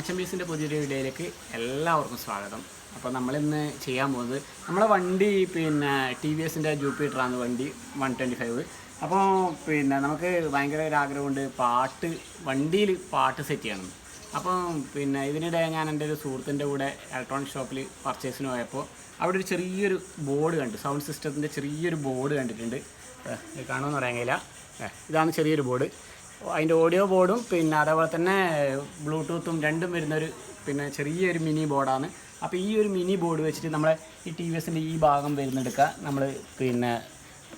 മച്ചം പീസിന്റെ പുതിയൊരു വീഡിയോയിലേക്ക് എല്ലാവർക്കും സ്വാഗതം. അപ്പോൾ നമ്മളിന്ന് ചെയ്യാൻ പോകുന്നത് നമ്മളെ വണ്ടി പിന്നെ ടി വി എസിന്റെ ജൂപ്പിറ്ററാണ് വണ്ടി വൺ ട്വന്റി ഫൈവ്. അപ്പോൾ പിന്നെ നമുക്ക് ഭയങ്കര ഒരു ആഗ്രഹമുണ്ട് പാട്ട് വണ്ടിയിൽ പാട്ട് സെറ്റ് ചെയ്യണം. അപ്പോൾ പിന്നെ ഇതിനിടെ ഞാൻ എന്റെ ഒരു സുഹൃത്തിന്റെ കൂടെ ഇലക്ട്രോണിക് ഷോപ്പിൽ പർച്ചേസിന് പോയപ്പോൾ അവിടെ ഒരു ചെറിയൊരു ബോർഡ് കണ്ടു സൗണ്ട് സിസ്റ്റത്തിന്റെ ചെറിയൊരു ബോർഡ് കണ്ടിട്ടുണ്ട്. കാണുമെന്ന് പറയാൻ കഴിയില്ല. ഇതാണ് ചെറിയൊരു ബോർഡ്. അതിന്റെ ഓഡിയോ ബോർഡും പിന്നെ അതേപോലെ തന്നെ ബ്ലൂടൂത്തും രണ്ടും വരുന്നൊരു പിന്നെ ചെറിയൊരു മിനി ബോർഡാണ്. അപ്പോൾ ഈ ഒരു മിനി ബോർഡ് വെച്ചിട്ട് നമ്മളെ ഈ ടി വി എസിന്റെ ഈ ഭാഗം വരുന്നെടുക്കുക. നമ്മൾ പിന്നെ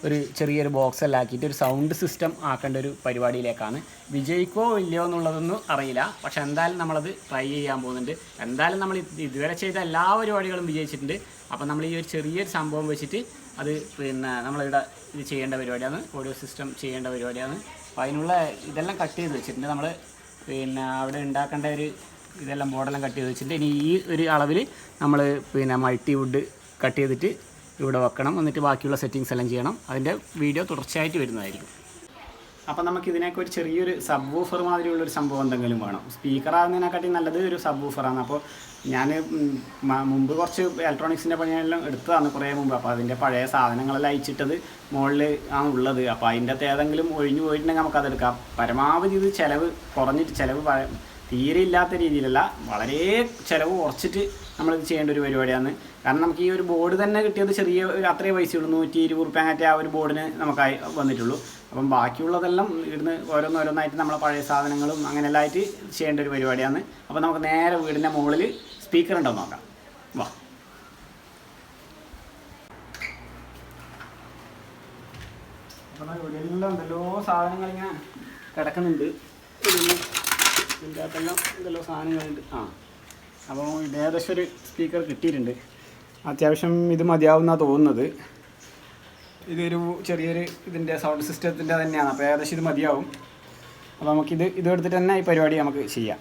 ഒരു ചെറിയൊരു ബോക്സ് എല്ലാം ആക്കിയിട്ട് ഒരു സൗണ്ട് സിസ്റ്റം ആക്കേണ്ട ഒരു പരിപാടിയിലേക്കാണ്. വിജയിക്കോ ഇല്ലയോ എന്നുള്ളതൊന്നും അറിയില്ല. പക്ഷെ എന്തായാലും നമ്മളത് ട്രൈ ചെയ്യാൻ പോകുന്നുണ്ട്. എന്തായാലും നമ്മൾ ഇതുവരെ ചെയ്ത എല്ലാ പരിപാടികളും വിജയിച്ചിട്ടുണ്ട്. അപ്പോൾ നമ്മൾ ഈ ഒരു ചെറിയൊരു സംഭവം വെച്ചിട്ട് അത് പിന്നെ നമ്മളിവിടെ ഇത് ചെയ്യേണ്ട പരിപാടിയാണ്. ഓഡിയോ സിസ്റ്റം ചെയ്യേണ്ട പരിപാടിയാണ്. അപ്പോൾ അതിനുള്ള ഇതെല്ലാം കട്ട് ചെയ്ത് വെച്ചിട്ടുണ്ട്. നമ്മൾ പിന്നെ അവിടെ ഉണ്ടാക്കേണ്ട ഒരു ഇതെല്ലാം ബോർഡെല്ലാം കട്ട് ചെയ്ത് വെച്ചിട്ടുണ്ട്. ഇനി ഈ ഒരു അളവിൽ നമ്മൾ പിന്നെ മൾട്ടി വുഡ് കട്ട് ചെയ്തിട്ട് ഇവിടെ വെക്കണം. എന്നിട്ട് ബാക്കിയുള്ള സെറ്റിങ്സ് എല്ലാം ചെയ്യണം. അതിന്റെ വീഡിയോ തുടർച്ചയായിട്ട് വരുന്നതായിരിക്കും. അപ്പം നമുക്ക് ഇതിനൊക്കെ ഒരു ചെറിയൊരു സബ് വൂഫർ മാതിരിയുള്ള ഒരു സംഭവം എന്തെങ്കിലും വേണം. സ്പീക്കർ ആകുന്നതിനെക്കാട്ടി നല്ലത് ഒരു സബ് വൂഫറാണ് അപ്പോൾ ഞാൻ മുമ്പ് കുറച്ച് ഇലക്ട്രോണിക്സിന്റെ പണിയെല്ലാം എടുത്തതാണ് കുറേ മുമ്പ്. അപ്പോൾ അതിന്റെ പഴയ സാധനങ്ങളെല്ലാം അയച്ചിട്ടത് മുകളിൽ ആണ് ഉള്ളത്. അപ്പോൾ അതിന്റെ അകത്ത് ഏതെങ്കിലും ഒഴിഞ്ഞു പോയിട്ടുണ്ടെങ്കിൽ നമുക്കതെടുക്കാം. പരമാവധി ഇത് ചിലവ് കുറഞ്ഞിട്ട് ചിലവ് തീരെ ഇല്ലാത്ത രീതിയിലല്ല വളരെ ചിലവ് കുറച്ചിട്ട് നമ്മളിത് ചെയ്യേണ്ട ഒരു പരിപാടിയാണ്. കാരണം നമുക്ക് ഈ ഒരു ബോർഡ് തന്നെ കിട്ടിയത് ചെറിയ ഒരു അത്രയും പൈസയുള്ളൂ നൂറ്റി ഇരുപത് റുപ്യ അങ്ങനത്തെ ആ ഒരു ബോർഡിന് നമുക്കായി വന്നിട്ടുള്ളൂ. അപ്പം ബാക്കിയുള്ളതെല്ലാം ഇവിടുന്ന് ഓരോന്നോരോന്നായിട്ട് നമ്മളെ പഴയ സാധനങ്ങളും അങ്ങനെയെല്ലാം ആയിട്ട് ചെയ്യേണ്ട ഒരു പരിപാടിയാണ്. അപ്പോൾ നമുക്ക് നേരെ വീടിന്റെ മുകളിൽ സ്പീക്കർ ഉണ്ടോ നോക്കാം. വാ. അപ്പോൾ ഇവിടെ എല്ലാം എന്തെല്ലോ സാധനങ്ങൾ ഇങ്ങനെ കിടക്കുന്നുണ്ട് ഇതിന്റെ അകത്തെല്ലാം എന്തെല്ലോ സാധനങ്ങളുണ്ട്. ആ. അപ്പോൾ ഏകദേശം ഒരു സ്പീക്കർ കിട്ടിയിട്ടുണ്ട്. അത്യാവശ്യം ഇത് മതിയാവുന്ന തോന്നുന്നത്. ഇതൊരു ചെറിയൊരു ഇതിന്റെ സൗണ്ട് സിസ്റ്റത്തിന്റെ തന്നെയാണ്. അപ്പോൾ ഏകദേശം ഇത് മതിയാവും. അപ്പോൾ നമുക്കിത് ഇത് എടുത്തിട്ട് തന്നെ ഈ പരിപാടി നമുക്ക് ചെയ്യാം.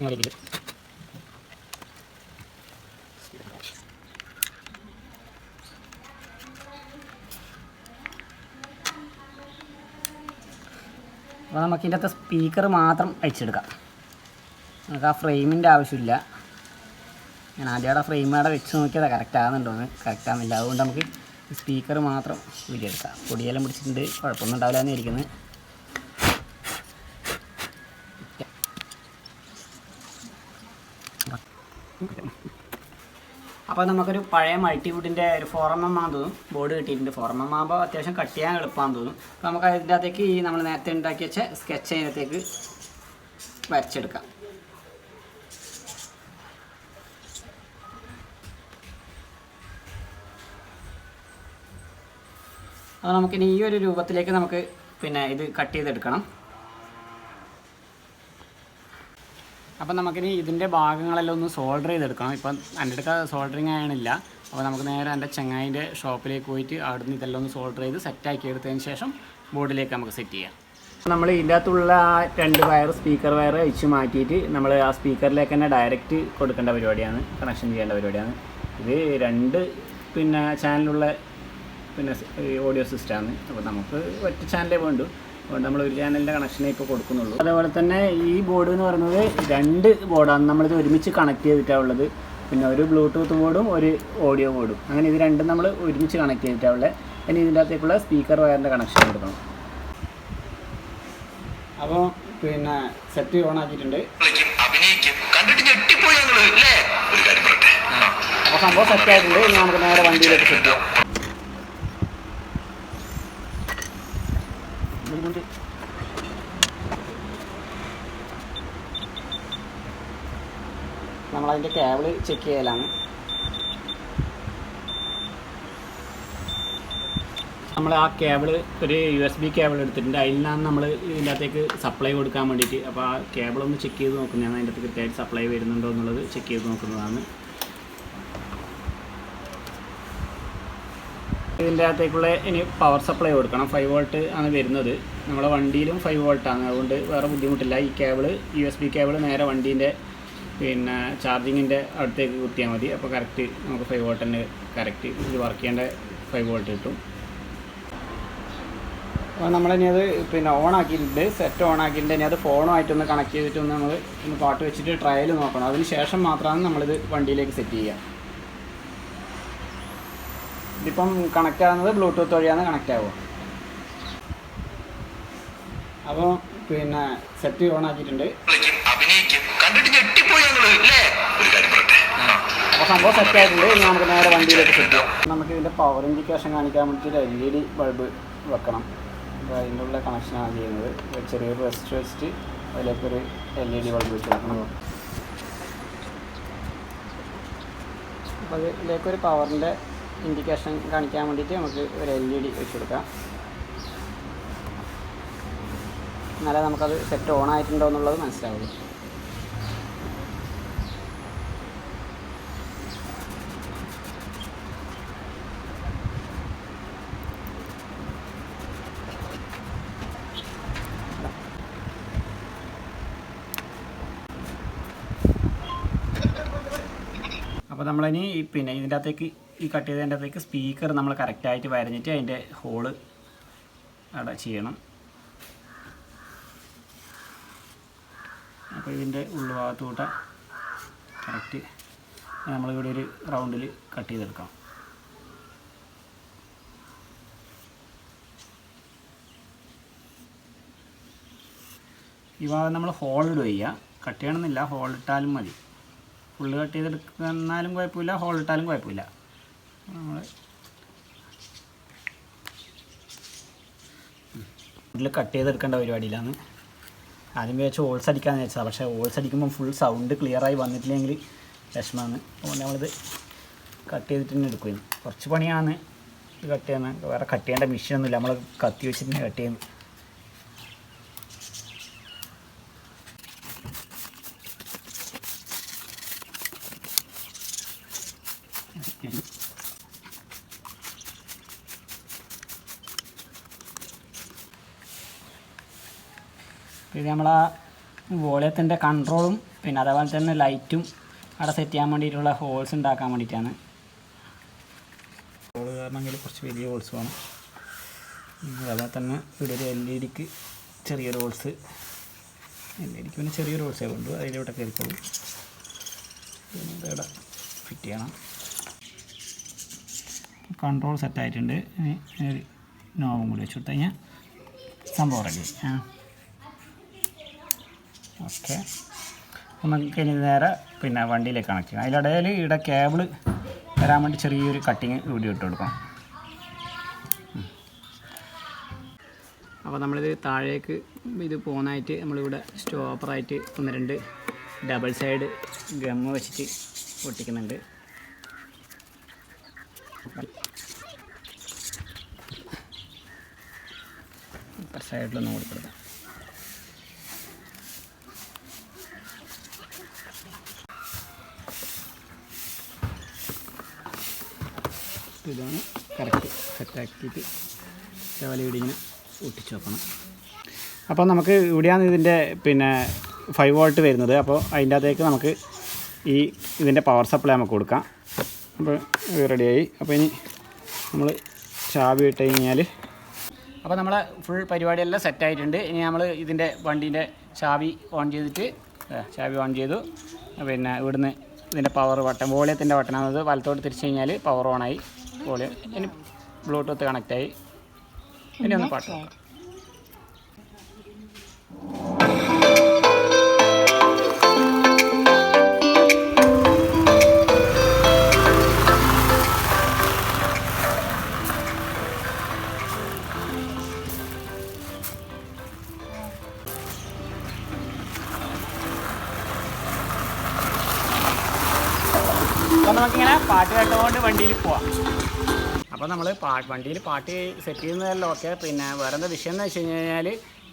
ഇങ്ങനെ അപ്പോൾ നമുക്ക് ഇതിന്റെ അകത്ത് സ്പീക്കർ മാത്രം അയച്ചെടുക്കാം നമുക്ക് ആ ഫ്രെയിമിന്റെ ആവശ്യമില്ല. ഞാൻ ആദ്യം അവിടെ ഫ്രെയിം അവിടെ വെച്ച് നോക്കിയതാണ് കറക്റ്റ് ആകുന്നുണ്ടോ എന്ന്. കറക്റ്റ് ആകുന്നില്ല അതുകൊണ്ട് നമുക്ക് സ്പീക്കർ മാത്രം ഊരിയെടുക്കാം പൊടിയെല്ലാം പിടിച്ചിട്ടുണ്ട്. കുഴപ്പമൊന്നും ഉണ്ടാവില്ല എന്ന് അപ്പോൾ നമുക്കൊരു പഴയ മൾട്ടിവുഡിന്റെ ഒരു എം തോന്നും ബോർഡ് കിട്ടിയിട്ടുണ്ട്. ആകുമ്പോൾ അത്യാവശ്യം കട്ട് ചെയ്യാൻ എളുപ്പമാണെന്ന് തോന്നും അപ്പോൾ നമുക്ക് അതിന്റെ അകത്തേക്ക് ഈ നമ്മൾ നേരത്തെ ഉണ്ടാക്കി വെച്ച സ്കെച്ച് അതിനകത്തേക്ക് വരച്ചെടുക്കാം. അപ്പോൾ നമുക്കിനി ഈ ഒരു രൂപത്തിലേക്ക് നമുക്ക് പിന്നെ ഇത് കട്ട് ചെയ്തെടുക്കണം. അപ്പം നമുക്കിനി ഇതിന്റെ ഭാഗങ്ങളെല്ലാം ഒന്ന് സോൾഡർ ചെയ്തെടുക്കണം. ഇപ്പം എന്റെ അടുക്ക സോൾഡറിങ് ആയണില്ല അപ്പോൾ നമുക്ക് നേരെ എന്റെ ചങ്ങായിന്റെ ഷോപ്പിലേക്ക് പോയിട്ട് അവിടുന്ന് ഇതെല്ലാം ഒന്ന് സോൾഡർ ചെയ്ത് സെറ്റാക്കി എടുത്തതിന് ശേഷം ബോർഡിലേക്ക് നമുക്ക് സെറ്റ് ചെയ്യാം. നമ്മൾ ഇതിന്റെ അകത്തുള്ള ആ രണ്ട് വയർ സ്പീക്കർ വയർ അഴിച്ച് മാറ്റിയിട്ട് നമ്മൾ ആ സ്പീക്കറിലേക്ക് തന്നെ ഡയറക്റ്റ് കൊടുക്കേണ്ട പരിപാടിയാണ്. കണക്ഷൻ ചെയ്യേണ്ട പരിപാടിയാണ്. ഇത് രണ്ട് പിന്നെ ചാനലുള്ള പിന്നെ ഓഡിയോ സിസ്റ്റമാണ് അപ്പോൾ നമുക്ക് ഒറ്റ ചാനലേ വേണ്ടു. നമ്മൾ ഒരു ചാനലിന്റെ കണക്ഷനെ ഇപ്പോൾ കൊടുക്കുന്നുള്ളൂ. അതേപോലെ തന്നെ ഈ ബോർഡ് എന്ന് പറയുന്നത് രണ്ട് ബോർഡാണ് നമ്മളിത് ഒരുമിച്ച് കണക്ട് ചെയ്തിട്ടാണ് ഉള്ളത്. പിന്നെ ഒരു ബ്ലൂടൂത്ത് ബോർഡും ഒരു ഓഡിയോ ബോർഡും അങ്ങനെ ഇത് രണ്ടും നമ്മൾ ഒരുമിച്ച് കണക്ട് ചെയ്തിട്ടാണ് ഉള്ളത് ഇനി ഇതിന്റെ അകത്തേക്കുള്ള സ്പീക്കർ വയറിന്റെ കണക്ഷൻ കൊടുക്കണം. അപ്പോൾ പിന്നെ സെറ്റ് ഓൺ ആക്കിയിട്ടുണ്ട്. അപ്പോൾ സംഭവം സെറ്റ് ആയിട്ടുണ്ട്. ഇനി നമുക്ക് നേരെ വണ്ടിയിലേക്ക് സെറ്റ് ചെയ്യാം. നമ്മളതിന്റെ കേബിൾ ചെക്ക് ചെയ്യലാണ്. നമ്മൾ ആ കേബിൾ ഒരു യു എസ് ബി കേബിൾ എടുത്തിട്ടുണ്ട്. അതിൽ നിന്നാണ് നമ്മൾ ഇതിനകത്തേക്ക് സപ്ലൈ കൊടുക്കാൻ വേണ്ടിയിട്ട്. അപ്പോൾ ആ കേബിൾ ഒന്ന് ചെക്ക് ചെയ്ത് നോക്കുന്നതാണ്. അതിന്റെ അകത്ത് കൃത്യമായിട്ട് സപ്ലൈ വരുന്നുണ്ടോ എന്നുള്ളത് ചെക്ക് ചെയ്ത് നോക്കുന്നതാണ്. ഇതിന്റെ അകത്തേക്കുള്ള ഇനി പവർ സപ്ലൈ കൊടുക്കണം. ഫൈവ് വോൾട്ട് ആണ് വരുന്നത്. നമ്മുടെ വണ്ടിയിലും ഫൈവ് വോൾട്ടാണ് അതുകൊണ്ട് വേറെ ബുദ്ധിമുട്ടില്ല. ഈ cable U S B cable നേരെ വണ്ടീന്റെ പിന്നെ ചാർജിങ്ങിന്റെ അടുത്തേക്ക് കുത്തിയാൽ മതി. അപ്പോൾ കറക്റ്റ് നമുക്ക് ഫൈവ് വോട്ടിന്റെ കറക്റ്റ് ഇത് വർക്ക് ചെയ്യേണ്ട ഫൈവ് വോൾട്ട് കിട്ടും. അപ്പോൾ നമ്മളിനി അത് പിന്നെ ഓൺ ആക്കിയിട്ടുണ്ട്. സെറ്റ് ഓൺ ആക്കിയിട്ടുണ്ട്. ഇനി അത് ഫോണുമായിട്ടൊന്ന് കണക്ട് ചെയ്തിട്ട് ഒന്ന് നമ്മൾ ഒന്ന് പാട്ട് വെച്ചിട്ട് ട്രയൽ നോക്കണം. അതിന് ശേഷം മാത്രമാണ് നമ്മളിത് വണ്ടിയിലേക്ക് സെറ്റ് ചെയ്യുക. ഇതിപ്പം കണക്റ്റ് ആകുന്നത് ബ്ലൂടൂത്ത് വഴിയാണ് കണക്റ്റ് ആവുക. അപ്പോൾ പിന്നെ സെറ്റ് ഓൺ ആക്കിയിട്ടുണ്ട്. കണ്ടിട്ട് ഞെട്ടിപ്പോയി ഞങ്ങൾ അല്ലേ ഒരു കാര്യം പറയട്ടെ. അപ്പോൾ സംഭവം സെറ്റ് ആയിട്ടുണ്ട്. ഇനി നമുക്ക് നേരെ വണ്ടിയിലേക്ക് സെറ്റ് ചെയ്യാം നമുക്ക് ഇതിന്റെ പവർ ഇൻഡിക്കേഷൻ കാണിക്കാൻ വേണ്ടിയിട്ട് എൽ ഇ ഡി ബൾബ് വെക്കണം അപ്പോൾ അതിന്റെ ഉള്ള കണക്ഷനാണ് ചെയ്യുന്നത്. ചെറിയൊരു റെസ്റ്റ് വെച്ചിട്ട് അതിലേക്കൊരു എൽ ഇ ഡി ബൾബ് വെച്ച് വെക്കണം. അപ്പോൾ അതിലേക്കൊരു പവറിന്റെ ഇൻഡിക്കേഷൻ കാണിക്കാൻ വേണ്ടിയിട്ട് നമുക്ക് ഒരു എൽ ഇ ഡി വെച്ച് കൊടുക്കാം. എന്നാലേ നമുക്കത് സെറ്റ് ഓൺ ആയിട്ടുണ്ടോ എന്നുള്ളത് മനസ്സിലാവുള്ളൂ. അപ്പോൾ നമ്മളിനി പിന്നെ ഇതിന്റെ അകത്തേക്ക് ഈ കട്ട് ചെയ്തതിന്റെ അകത്തേക്ക് സ്പീക്കർ നമ്മൾ കറക്റ്റായിട്ട് വരഞ്ഞിട്ട് അതിന്റെ ഹോൾ അവിടെ ചെയ്യണം. അപ്പോൾ ഇതിന്റെ ഉൾഭാഗത്തൂട്ട കറക്റ്റ് നമ്മളിവിടെ ഒരു റൗണ്ടിൽ കട്ട് ചെയ്തെടുക്കാം. ഈ ഭാഗം നമ്മൾ ഹോൾഡ് ചെയ്യുക കട്ട് ചെയ്യണമെന്നില്ല ഹോൾ ഇട്ടാലും മതി. ഫുള്ള് കട്ട് ചെയ്തെടുക്കുന്നാലും കുഴപ്പമില്ല ഹോൾ ഇട്ടാലും കുഴപ്പമില്ല. നമ്മൾ കട്ട് ചെയ്തെടുക്കേണ്ട പരിപാടിയിലാണ്. ആദ്യം വെച്ച് ഓൾസ് അടിക്കാമെന്ന് വെച്ചതാണ് പക്ഷേ ഓൾസ് അടിക്കുമ്പോൾ ഫുൾ സൗണ്ട് ക്ലിയറായി വന്നിട്ടില്ലെങ്കിൽ വിഷമമാണ്. അതുകൊണ്ട് നമ്മളിത് കട്ട് ചെയ്തിട്ട് തന്നെ എടുക്കും. കുറച്ച് പണിയാണ് ഇത് കട്ട് ചെയ്യുന്നത്. വേറെ കട്ട് ചെയ്യേണ്ട മെഷീനൊന്നുമില്ല നമ്മൾ കത്തി വെച്ചിട്ട് തന്നെ കട്ട് ചെയ്യുന്നു നമ്മൾ ആ വോളിയത്തിന്റെ കൺട്രോളും പിന്നെ അതേപോലെ തന്നെ ലൈറ്റും അവിടെ സെറ്റ് ചെയ്യാൻ വേണ്ടിയിട്ടുള്ള ഹോൾസ് ഉണ്ടാക്കാൻ വേണ്ടിയിട്ടാണ്. ഹോൾ കാരണമെങ്കിൽ കുറച്ച് വലിയ ഹോൾസ് വേണം. അതേപോലെ തന്നെ ഇവിടെ ഒരു എൽ ഇ ഡിക്ക് ചെറിയൊരു ഹോൾസ് എൽ ഇ ഡിക്ക് പിന്നെ ചെറിയൊരു ഹോൾസ് ആയതുകൊണ്ട് അതിലൂടെ കയറിക്കോളും. ഇവിടെ ഫിറ്റ് ചെയ്യണം. കൺട്രോൾ സെറ്റായിട്ടുണ്ട് ഇനി ഒരു നോവും കൂടി വെച്ച് കൊടുത്തു കഴിഞ്ഞാൽ സംഭവം റെഡി ആ. ഓക്കെ. നമുക്ക് ഇനി നേരെ പിന്നെ വണ്ടിയിലേക്ക് കണക്ട് ചെയ്യാം. അതിലിടയിൽ ഇവിടെ കേബിൾ വരാൻ വേണ്ടി ചെറിയൊരു കട്ടിങ് ഇവിടെ ഇട്ട് കൊടുക്കാം അപ്പോൾ നമ്മളിത് താഴേക്ക് ഇത് പോകുന്നതായിട്ട് നമ്മളിവിടെ സ്റ്റോപ്പറായിട്ട് ഒന്ന് രണ്ട് ഡബിൾ സൈഡ് ഗമ്മ് വെച്ചിട്ട് പൊട്ടിക്കുന്നുണ്ട്. സൈഡിലൊന്നും കൂടി ഇതാണ് കറക്റ്റ് സെറ്റാക്കിയിട്ട് ചവല ഇവിടെ ഇങ്ങനെ ഒട്ടിച്ച് വെക്കണം. അപ്പോൾ നമുക്ക് ഇവിടെയാണ് ഇതിന്റെ പിന്നെ ഫൈവ് വോൾട്ട് വരുന്നത്. അപ്പോൾ അതിന്റെ അകത്തേക്ക് നമുക്ക് ഈ ഇതിന്റെ പവർ സപ്ലൈ നമുക്ക് കൊടുക്കാം. അപ്പോൾ റെഡിയായി അപ്പോൾ ഇനി നമ്മൾ ചാവി ഇട്ട് കഴിഞ്ഞാൽ അപ്പോൾ നമ്മളെ ഫുൾ പരിപാടിയെല്ലാം സെറ്റായിട്ടുണ്ട് ഇനി നമ്മൾ ഇതിന്റെ വണ്ടീന്റെ ചാവി ഓൺ ചെയ്തിട്ട് ചാവി ഓൺ ചെയ്തു. പിന്നെ ഇവിടുന്ന് ഇതിന്റെ പവർ ബട്ടൺ വോളിയത്തിന്റെ ബട്ടണാണത് വലത്തോട്ട് തിരിച്ചു കഴിഞ്ഞാൽ പവർ ഓണായി വോളിയം ഇനി ബ്ലൂടൂത്ത് കണക്റ്റായി ഇനി ഒന്ന് പാട്ട് നോക്കാം നമ്മൾ പാട്ട് വണ്ടിയിൽ പാട്ട് സെറ്റ് ചെയ്യുന്നതല്ലോ ഒക്കെ പിന്നെ വേറെ എന്താ വിഷയം എന്ന് വെച്ച് കഴിഞ്ഞാൽ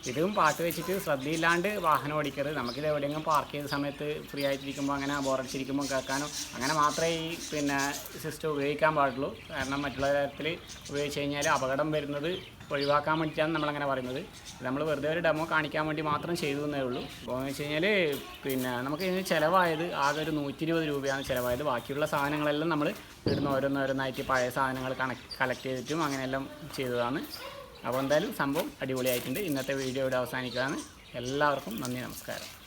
ഇതും പാട്ട് വെച്ചിട്ട് ശ്രദ്ധയില്ലാണ്ട് വാഹനം ഓടിക്കരുത്. നമുക്കിത് എവിടെയെങ്കിലും പാർക്ക് ചെയ്ത സമയത്ത് ഫ്രീ ആയിട്ടിരിക്കുമ്പോൾ അങ്ങനെ ബോറടിച്ചിരിക്കുമ്പോൾ കേൾക്കാനോ അങ്ങനെ മാത്രമേ ഈ പിന്നെ സിസ്റ്റം ഉപയോഗിക്കാൻ പാടുള്ളൂ. കാരണം മറ്റുള്ള തരത്തിൽ ഉപയോഗിച്ച് കഴിഞ്ഞാൽ അപകടം വരുന്നത് ഒഴിവാക്കാൻ വേണ്ടിയിട്ടാണ് നമ്മളങ്ങനെ പറയുന്നത്. നമ്മൾ വെറുതെ ഒരു ഡെമോ കാണിക്കാൻ വേണ്ടി മാത്രം ചെയ്തു എന്നേ ഉള്ളൂ. അപ്പോൾ എന്ന് വെച്ച് കഴിഞ്ഞാൽ പിന്നെ നമുക്ക് ഇതിന് ചിലവായത് ആകെ ഒരു നൂറ്റി ഇരുപത് രൂപയാണ് ചിലവായത്. ബാക്കിയുള്ള സാധനങ്ങളെല്ലാം നമ്മൾ ഇടുന്ന ഓരോന്നോരോന്നായിട്ട് പഴയ സാധനങ്ങൾ കണക്ട് കളക്ട് ചെയ്തിട്ടും അങ്ങനെയെല്ലാം ചെയ്തതാണ്. അപ്പോൾ എന്തായാലും സംഭവം അടിപൊളിയായിട്ടുണ്ട്. ഇന്നത്തെ വീഡിയോ ഇവിടെ അവസാനിക്കുകയാണ്. എല്ലാവർക്കും നന്ദി നമസ്കാരം.